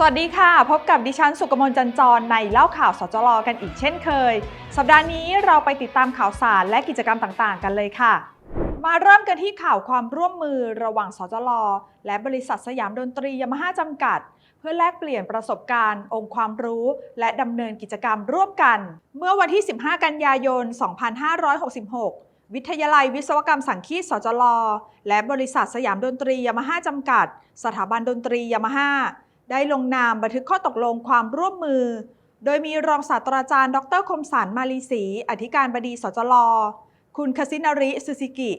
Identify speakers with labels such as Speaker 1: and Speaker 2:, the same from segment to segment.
Speaker 1: สวัสดีค่ะ พบกับดิฉันสุกมลจันจรในเล่าข่าวสจลกันอีกเช่นเคย สัปดาห์นี้เราไปติดตามข่าวสารและกิจกรรมต่างๆ กันเลยค่ะ มาเริ่มกันที่ข่าวความร่วมมือระหว่างสจลและบริษัทสยามดนตรียามาฮ่าจำกัด เพื่อแลกเปลี่ยนประสบการณ์ องค์ความรู้ และดำเนินกิจกรรมร่วมกัน เมื่อวันที่ 15 กันยายน 2566วิทยาลัยวิศวกรรมสังคีตสจลและบริษัทสยามดนตรียามาฮ่าจำกัด สถาบันดนตรียามาฮ่า ได้ลงนามบันทึกข้อตกลงความร่วมมือ โดยมีรองศาสตราจารย์ ดรคมสันมาลีศรีอธิการบดีสจลคุณคสินาริซูซิกิ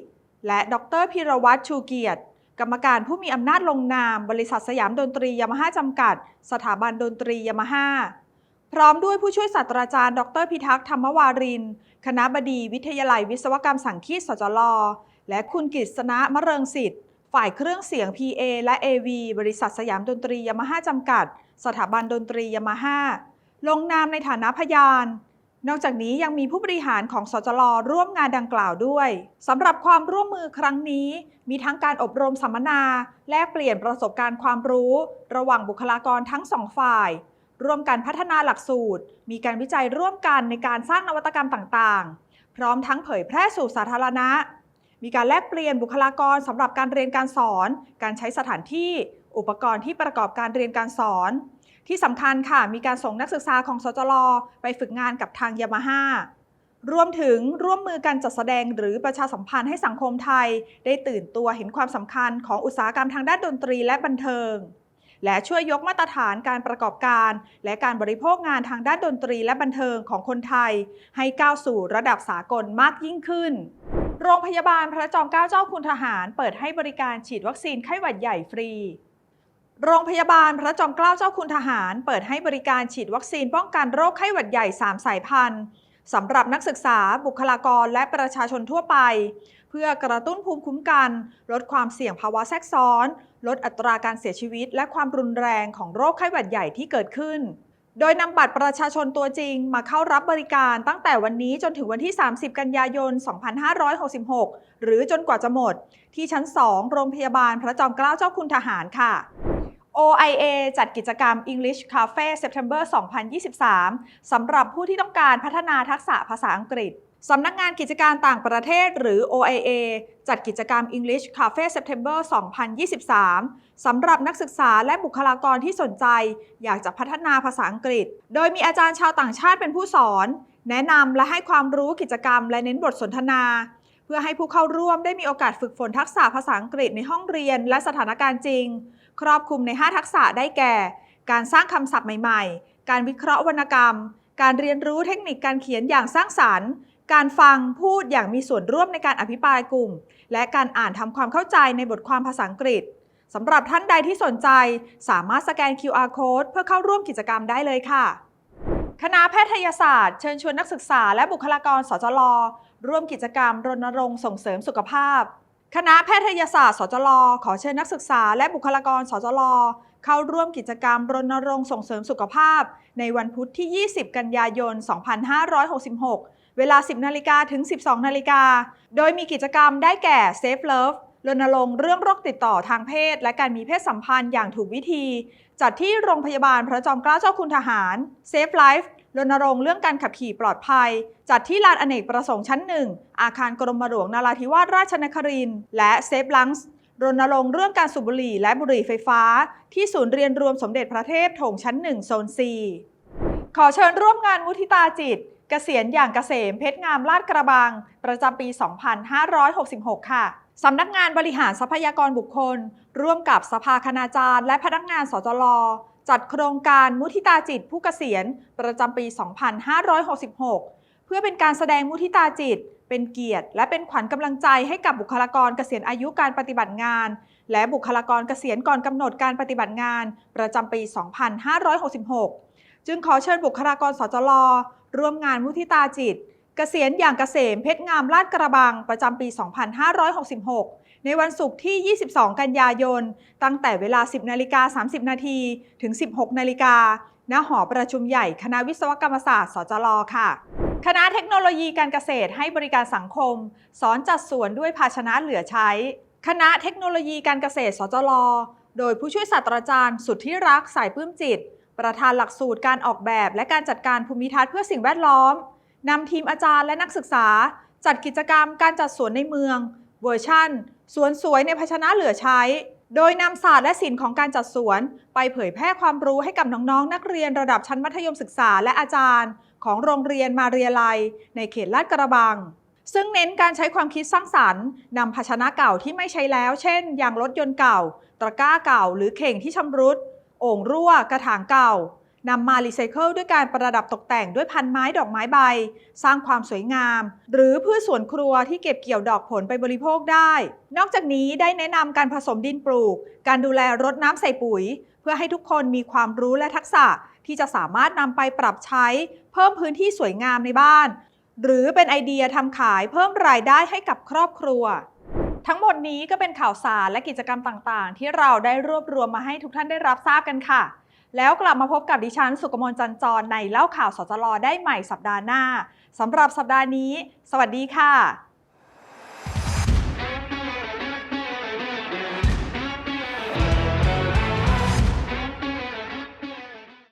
Speaker 1: และดรพิรวัตรชูเกียรติ กรรมการผู้มีอำนาจลงนาม บริษัทสยามดนตรียามาฮ่าจำกัด สถาบันดนตรียามาฮ่าพร้อมด้วยผู้ช่วยศาสตราจารย์ ดรพิทักษ์ธรรมวาริน คณะบดีวิทยาลัยวิศวกรรมสังคีตสจลและคุณกฤษณะมะเริงสิทธิ์ ฝ่ายเครื่องเสียง PA และ AV บริษัทสยามดนตรียามาฮ่าจำกัด สถาบันดนตรียามาฮ่าลงนามในฐานะพยาน นอกจากนี้ยังมีผู้บริหารของสจลร่วมงานดังกล่าวด้วยสำหรับความร่วมมือครั้งนี้ มีทั้งการอบรมสัมมนา แลกเปลี่ยนประสบการณ์ความรู้ ระหว่างบุคลากรทั้งสองฝ่าย ร่วมกันพัฒนาหลักสูตร มีการวิจัยร่วมกันในการสร้างนวัตกรรมต่างๆ พร้อมทั้งเผยแพร่สู่สาธารณะ มีการแลกเปลี่ยนบุคลากรสำหรับการเรียนการสอน การใช้สถานที่ อุปกรณ์ที่ประกอบการเรียนการสอน ที่สำคัญค่ะ มีการส่งนักศึกษาของสจลไปฝึกงานกับทางยามาฮ่ารวมถึงร่วมมือกันจัดแสดงหรือประชาสัมพันธ์ให้สังคมไทย ได้ตื่นตัวเห็นความสำคัญของอุตสาหกรรมทางด้านดนตรีและบันเทิง และช่วยยกมาตรฐานการประกอบการ และการบริโภคงานทางด้านดนตรีและบันเทิงของคนไทย ให้ก้าวสู่ระดับสากลมากยิ่งขึ้น โรงพยาบาลพระจอมเกล้าเจ้าคุณทหาร เปิดให้บริการฉีดวัคซีนไข้หวัดใหญ่ฟรี โรงพยาบาลพระจอมเกล้าเจ้าคุณทหาร เปิดให้บริการฉีดวัคซีนป้องกันโรคไข้หวัดใหญ่ 3 สายพันธุ์สำหรับนักศึกษาบุคลากรและประชาชนทั่วไป เพื่อกระตุ้นภูมิคุ้มกัน ลดความเสี่ยงภาวะแทรกซ้อน ลดอัตราการเสียชีวิต และความรุนแรงของโรคไข้หวัดใหญ่ที่เกิดขึ้น โดยนำบัตรประชาชนตัวจริงมาเข้ารับบริการตั้งแต่วันนี้จนถึงวันที่ 30 กันยายน 2566 หรือจนกว่าจะหมด ที่ชั้น 2 โรงพยาบาลพระจอมเกล้าเจ้าคุณทหารค่ะ OIA จัดกิจกรรม English Cafe September 2023 สำหรับผู้ที่ต้องการพัฒนาทักษะภาษาอังกฤษ สำนักงานกิจการต่างประเทศหรือ OIA จัดกิจกรรม English Cafe September 2023 สำหรับนักศึกษาและบุคลากรที่สนใจ อยากจะพัฒนาภาษาอังกฤษ โดยมีอาจารย์ชาวต่างชาติเป็นผู้สอน แนะนำและให้ความรู้กิจกรรมและเน้นบทสนทนา เพื่อให้ผู้เข้าร่วมได้มีโอกาสฝึกฝนทักษะภาษาอังกฤษในห้องเรียนและสถานการณ์จริง ครอบคลุมใน 5 ทักษะได้แก่ การสร้างคำศัพท์ใหม่ ๆ การวิเคราะห์วรรณกรรม การเรียนรู้เทคนิคการเขียนอย่างสร้างสรรค์ การฟังพูดอย่างมีส่วนร่วมในการอภิปรายกลุ่ม และการอ่านทำความเข้าใจในบทความภาษาอังกฤษสำหรับท่านใดที่สนใจ สามารถสแกน QR code เพื่อเข้าร่วมกิจกรรมได้เลยค่ะ คณะแพทยศาสตร์ เชิญชวนนักศึกษาและบุคลากรสจลร่วมกิจกรรมรณรงค์ส่งเสริมสุขภาพ คณะแพทยศาสตร์สจลขอเชิญนักศึกษาและบุคลากรสจลเข้าร่วมกิจกรรมรณรงค์ส่งเสริมสุขภาพ ในวันพุธที่ 20 กันยายน 2566 เวลา 10 นาฬิกาถึง 12 นาฬิกา โดยมีกิจกรรมได้แก่ Safe Love รณรงค์เรื่องโรคติดต่อทางเพศ และการมีเพศสัมพันธ์อย่างถูกวิธี จัดที่โรงพยาบาลพระจอมเกล้าเจ้าคุณทหาร Safe Life รณรงค์เรื่องการขับขี่ปลอดภัย จัดที่ลานอเนกประสงค์ชั้นหนึ่งอาคารกรมหลวงนาราธิวาสราชนครินและ Safe Lungs รณรงค์เรื่องการสูบบุหรี่และบุหรี่ไฟฟ้า ที่ศูนย์เรียนรวมสมเด็จพระเทพโถงชั้นหนึ่งโซน C ขอเชิญร่วมงานมุทิตาจิต เกษียณอย่างเกษมเพชรงามลาดกระบัง ประจำปี 2566 ค่ะสำนักงานบริหารทรัพยากรบุคคล ร่วมกับสภาคณาจารย์ และพนักงานสจลจัดโครงการมุทิตาจิตผู้เกษียณ ประจำปี 2566 เพื่อเป็นการแสดงมุทิตาจิต เป็นเกียรติ และเป็นขวัญกำลังใจให้กับบุคลากรเกษียณอายุการปฏิบัติงาน และบุคลากรเกษียณก่อนกำหนดการปฏิบัติงาน ประจำปี 2566 จึงขอเชิญบุคลากรสจล ร่วมงานมุทิตาจิต เกษียณอย่างเกษมเพชรงามลาดกระบังประจำปี 2566 ในวันศุกร์ที่ 22 กันยายน ตั้งแต่เวลา 10 นาฬิกา 30 นาทีถึง 16 นาฬิกาณหอประชุมใหญ่คณะวิศวกรรมศาสตร์ สจลค่ะ คณะเทคโนโลยีการเกษตรให้บริการสังคม สอนจัดสวนด้วยภาชนะเหลือใช้ คณะเทคโนโลยีการเกษตร สจล โดยผู้ช่วยศาสตราจารย์ สุดทธิรักสายปื้มจิต ประธานหลักสูตรการออกแบบ และการจัดการภูมิทัศน์เพื่อสิ่งแวดล้อมนำทีมอาจารย์และนักศึกษา จัดกิจกรรมการจัดสวนในเมือง เวอร์ชั่น สวนสวยในภาชนะเหลือใช้ โดยนำศาสตร์และศิลป์ของการจัดสวน ไปเผยแพร่ความรู้ให้กับน้องๆนักเรียนระดับชั้นมัธยมศึกษาและอาจารย์ ของโรงเรียนมาเรียลัยในเขตลาดกระบัง ซึ่งเน้นการใช้ความคิดสร้างสรรค์นำภาชนะเก่าที่ไม่ใช้แล้ว เช่นยางรถยนต์เก่า ตะกร้าเก่า หรือเข่งที่ชำรุด โอ่งรั่ว กระถางเก่านำมารีไซเคิลด้วยการประดับตกแต่งด้วยพันไม้ดอกไม้ใบ สร้างความสวยงาม หรือพืชสวนครัวที่เก็บเกี่ยวดอกผลไปบริโภคได้ นอกจากนี้ได้แนะนำการผสมดินปลูก การดูแลรดน้ำใส่ปุ๋ย เพื่อให้ทุกคนมีความรู้และทักษะที่จะสามารถนำไปปรับใช้ เพิ่มพื้นที่สวยงามในบ้าน หรือเป็นไอเดียทำขายเพิ่มรายได้ให้กับครอบครัว ทั้งหมดนี้ก็เป็นข่าวสารและกิจกรรมต่างๆ ที่เราได้รวบรวมมาให้ทุกท่านได้รับทราบกันค่ะ แล้วกลับมาพบกับดิฉัน สุกมลจันจรในเล่าข่าวสจลได้ใหม่สัปดาห์หน้าสำหรับสัปดาห์นี้ สวัสดีค่ะ